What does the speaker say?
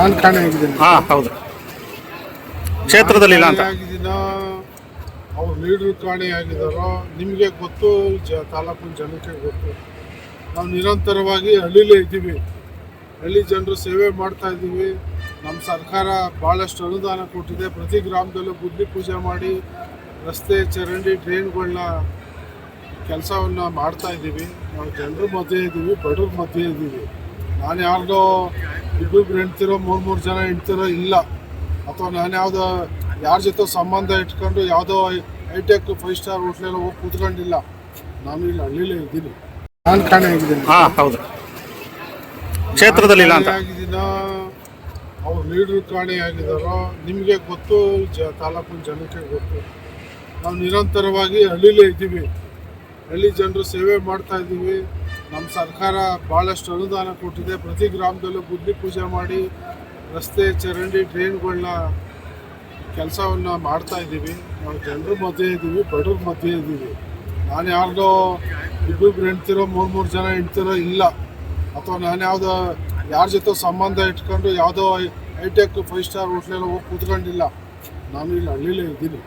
ನಾನು ಕಾಣೆ ಆಗಿದ್ದೀನಿ ಹಾ ಹೌದು. ಕ್ಷೇತ್ರದಲ್ಲಿ ಇಲ್ಲ ಅಂತ. ಆಗಿದ್ದೀನ ಅವ್ರು ಲೀಡ್ರು ಕಾಣೆ ಆಗಿದಾರೋ ನಿಮಗೆ ಗೊತ್ತು ಜ ತಾಲೂಕಿನ ಜನಕ್ಕೆ ಗೊತ್ತು. ನಾವು ನಿರಂತರವಾಗಿ ಹಳ್ಳಿಲೇ ಇದ್ದೀವಿ. ಹಳ್ಳಿ ಜನರು ಸೇವೆ ಮಾಡ್ತಾ ಇದ್ದೀವಿ. ನಮ್ಮ ಸರ್ಕಾರ ಭಾಳಷ್ಟು ಅನುದಾನ ಕೊಟ್ಟಿದೆ. ಪ್ರತಿ ಗ್ರಾಮದಲ್ಲೂ ಬುದ್ಧಿ ಪೂಜೆ ಮಾಡಿ ರಸ್ತೆ ಚರಂಡಿ ಡ್ರೈನ್ಗಳನ್ನ ಕೆಲಸವನ್ನು ಮಾಡ್ತಾ ಇದ್ದೀವಿ. ನಾವು ಜನರ ಮಧ್ಯೆ ಇದ್ದೀವಿ ಬಡವ್ರ ಮಧ್ಯೆ ಇದ್ದೀವಿ. ನಾನು ಯಾರ್ದೋ ಇಬ್ಬಿಬ್ರು ಹೆಣ್ತಿರೋ ಮೂರು ಮೂರು ಜನ ಹೆಣ್ತಿರೋ ಇಲ್ಲ. ಅಥವಾ ನಾನು ಯಾವುದೋ ಯಾರ ಜೊತೆ ಸಂಬಂಧ ಇಟ್ಕೊಂಡು ಯಾವುದೋ ಹೈಟೆಕ್ ಫೈವ್ ಸ್ಟಾರ್ ಹೋಟ್ಲೆಲ್ಲ ಹೋಗಿ ಕೂತ್ಕೊಂಡಿಲ್ಲ. ನಾನು ಇಲ್ಲಿ ಹಳ್ಳಿಲೇ ಇದ್ದೀನಿ. ನಾನು ಕಾಣೆ ಆಗಿದ್ದೀನಿ. ಹಾ ಹೌದು. ಕ್ಷೇತ್ರದಲ್ಲಿ ಇಲ್ಲ ಅಂತ ಆಗಿದ್ದೀನ? ಅವ್ರು ಲೀಡ್ರು ಕಾಣೆ ಆಗಿದಾರೋ ನಿಮಗೆ ಗೊತ್ತು ಜ ತಾಲೂಕಿನ ಜನಕ್ಕೆ ಗೊತ್ತು. ನಾವು ನಿರಂತರವಾಗಿ ಹಳ್ಳಿಲೇ ಇದ್ದೀವಿ. ಹಳ್ಳಿ ಜನರು ಸೇವೆ ಮಾಡ್ತಾ ಇದ್ದೀವಿ. ನಮ್ಮ ಸರ್ಕಾರ ಭಾಳಷ್ಟು ಅನುದಾನ ಕೊಟ್ಟಿದೆ. ಪ್ರತಿ ಗ್ರಾಮದಲ್ಲೂ ಬುದ್ಧಿ ಪೂಜೆ ಮಾಡಿ ರಸ್ತೆ, ಚರಂಡಿ ಡ್ರೈನ್ಗಳನ್ನ ಕೆಲಸವನ್ನು ಮಾಡ್ತಾ ಇದ್ದೀವಿ. ನಾವು ಜನರ ಮಧ್ಯೆ ಇದ್ದೀವಿ, ಬಡವ್ರ ಮಧ್ಯೆ ಇದ್ದೀವಿ. ನಾನು ಯಾರ್ದೋ ಇಬ್ಬಿಬ್ರು ಹೆಣ್ತಿರೋ ಮೂರು ಮೂರು ಜನ ಹೆಣ್ತಿರೋ ಇಲ್ಲ. ಅಥವಾ ನಾನು ಯಾವುದೋ ಯಾರ ಜೊತೆ ಸಂಬಂಧ ಇಟ್ಕೊಂಡು ಯಾವುದೋ ಹೈಟೆಕ್ ಫೈವ್ ಸ್ಟಾರ್ ಹೋಟ್ಲೆಲ್ಲ ಹೋಗಿ ಕೂತ್ಕೊಂಡಿಲ್ಲ. ನಾನು ಇಲ್ಲಿ ಹಳ್ಳಿಲೇ ಇದ್ದೀನಿ.